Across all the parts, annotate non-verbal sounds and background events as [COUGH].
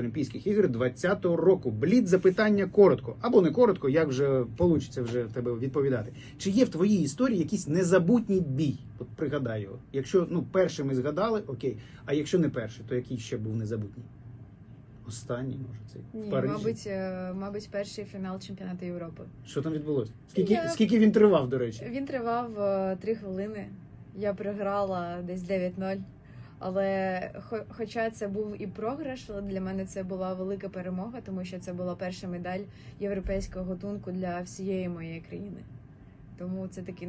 Олімпійських ігор 20-го року. Блід запитання коротко або не коротко, як вже получиться вже в тебе відповідати. Чи є в твоїй історії якийсь незабутній бій? От пригадай його. Якщо ну перший ми згадали, окей. А якщо не перший, то який ще був незабутній? Останній, може, цей в Ні, Парижі. мабуть, е, мабуть, перший фінал чемпіонату Європи. Що там відбулося? Скільки, Я- скільки він тривав, до речі? Він тривав е, три хвилини. Я програла десь 9-0. Але хоча це був і програш, але для мене це була велика перемога, тому що це була перша медаль європейського готунку для всієї моєї країни. Тому це такий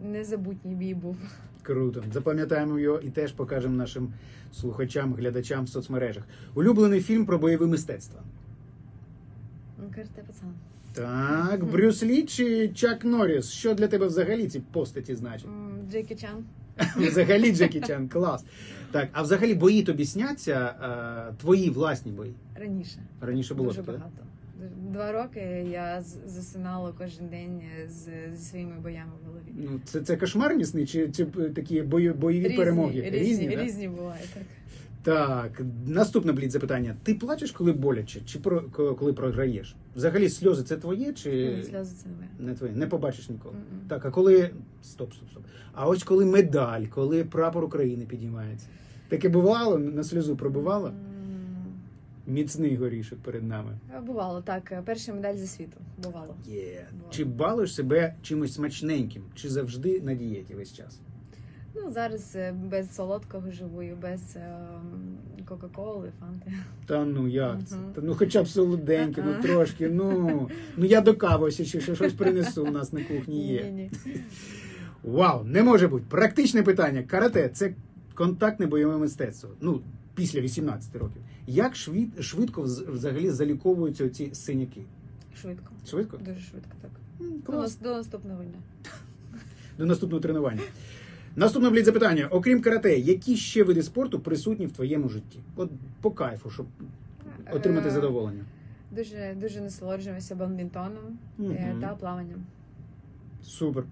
незабутній бій був. Круто. Запам'ятаємо його і теж покажемо нашим слухачам, глядачам в соцмережах. Улюблений фільм про бойове мистецтво. Карте пацан. Так, Брюс Лі чи Чак Норріс? Що для тебе взагалі ці постаті значать? М, Джекі Чан. [LAUGHS] Взагалі Джекі Чан, клас. Так, а взагалі бої тобі сняться, е, твої власні бої. Раніше. Раніше було Дуже таке. да? багато. Два роки я з- засинала кожен день з, зі своїми боями в голові. Ну, це, це кошмарні сни чи, чи е, такі бої, бойові перемоги? різні, різні, да? різні бувають так. Так, наступне блід запитання. Ти плачеш, коли боляче, чи про коли програєш? Взагалі сльози це твоє чи Ні, Сльози це не моє. не твоє? Не побачиш ніколи. Мгм. Так, а коли. Стоп, стоп, стоп. А ось коли медаль, коли прапор України підіймається. Таке бувало, на сльозу пробувало? М, Міцний горішок перед нами. Бувало, так. Перша медаль за світу. Бувало. Є. Чи балуєш себе чимось смачненьким, чи завжди на дієті весь час? Ну, зараз е, без солодкого живу і без ем, Кока-Коли, фанти. Та ну як це? Мгм. Та ну хоча б солоденьке, ну трошки, ну. Ну я до кави ще, ще щось принесу у нас на кухні є. Вау, не може бути. Практичне питання. Карате це контактне бойове мистецтво. Ну, після 18 років. Як швид, швидко вз- взагалі заліковуються ці синяки? Швидко. Швидко? Дуже швидко, так. До, Клас. до наступного дня. До наступного тренування. Наступне блід запитання. Окрім карате, які ще види спорту присутні в твоєму житті? От по кайфу, щоб отримати Е, задоволення. Дуже дуже насолоджуємося бадмінтоном Мгм. та плаванням. Супер.